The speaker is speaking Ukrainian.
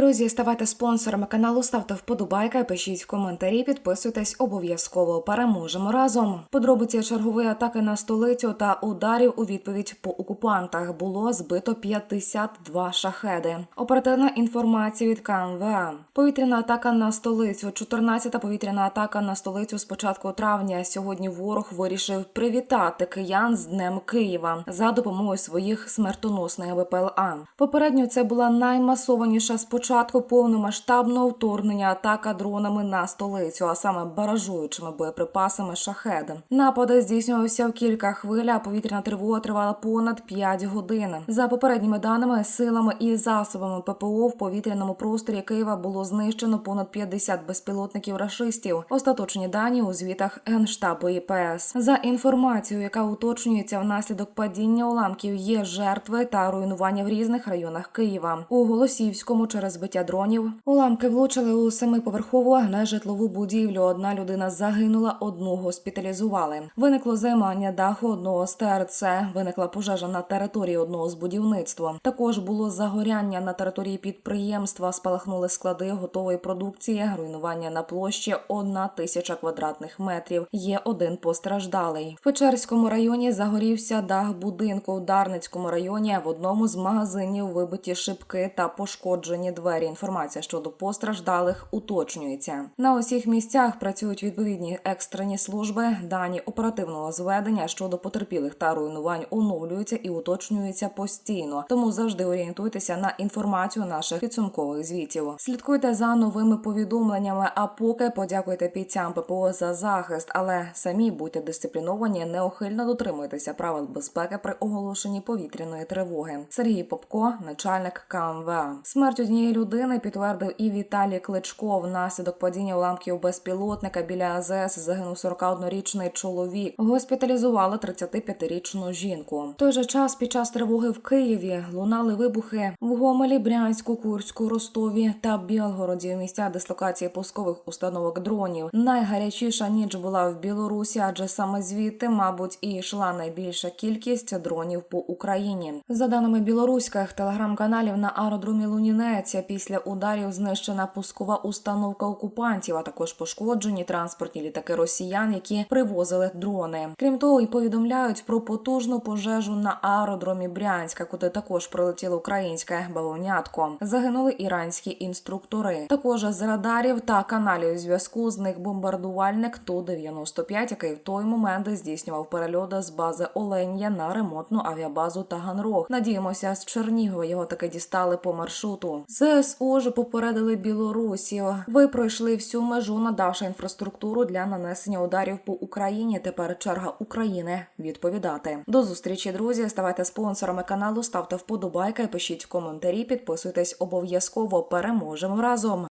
Друзі, ставайте спонсорами каналу, ставте вподобайки, пишіть коментарі, підписуйтесь обов'язково. Переможемо разом. Подробиці чергової атаки на столицю та ударів у відповідь по окупантах було збито 52 шахеди. Оперативна інформація від КМВА. Повітряна атака на столицю. 14-та повітряна атака на столицю з початку травня. Сьогодні ворог вирішив привітати киян з Днем Києва за допомогою своїх смертоносних ВПЛА. Попередньо це була наймасованіша з початку повномасштабного вторгнення атака дронами на столицю, а саме баражуючими боєприпасами шахед. Напади здійснювався в кілька хвиль, а повітряна тривога тривала понад 5 годин. За попередніми даними, силами і засобами ППО в повітряному просторі Києва було знищено понад 50 безпілотників рашистів. Остаточні дані у звітах Генштабу ІПС. За інформацією, яка уточнюється внаслідок падіння уламків, є жертви та руйнування в різних районах Києва. У Голосіївському через збиття дронів уламки влучили у семиповерхову нежитлову будівлю. Одна людина загинула, одну госпіталізували. Виникло займання даху одного з ТРЦ. Виникла пожежа на території одного з будівництва. Також було загоряння на території підприємства. Спалахнули склади готової продукції. Руйнування на площі одна тисяча квадратних метрів. Є один постраждалий. В Печерському районі загорівся дах будинку. В Дарницькому районі в одному з магазинів вибиті шибки та пошкоджені двері. Інформація щодо постраждалих уточнюється. На усіх місцях працюють відповідні екстрені служби. Дані оперативного зведення щодо потерпілих та руйнувань оновлюються і уточнюються постійно. Тому завжди орієнтуйтеся на інформацію наших підсумкових звітів. Слідкуйте за новими повідомленнями. А поки подякуйте бійцям ППО за захист, але самі будьте дисципліновані, неохильно дотримуйтеся правил безпеки при оголошенні повітряної тривоги. Сергій Попко, начальник КМВА. Смерть однієї людини підтвердив і Віталій Кличко. Внаслідок падіння уламків безпілотника біля АЗС загинув 41-річний чоловік. Госпіталізували 35-річну жінку. В той же час під час тривоги в Києві лунали вибухи в Гомелі, Брянську, Курську, Ростові та Білгороді. Місця дислокації пускових установок дронів. Найгарячіша ніч була в Білорусі, адже саме звідти, мабуть, і йшла найбільша кількість дронів по Україні. За даними білоруських телеграм-каналів на аеродромі Лунінець, після ударів знищена пускова установка окупантів, а також пошкоджені транспортні літаки росіян, які привозили дрони. Крім того, і повідомляють про потужну пожежу на аеродромі Брянська, куди також прилетіло українське бавовнятко. Загинули іранські інструктори. Також з радарів та каналів зв'язку з них бомбардувальник ту 95 який в той момент здійснював перельоти з бази Оленя на ремонтну авіабазу Таганрог. Надіємося, з Чернігова його таки дістали по маршруту. ЗСУ уже попередили Білорусію. Ви пройшли всю межу, надавши інфраструктуру для нанесення ударів по Україні. Тепер черга України відповідати. До зустрічі, друзі. Ставайте спонсорами каналу, ставте вподобайки, пишіть коментарі, підписуйтесь обов'язково. Переможемо разом.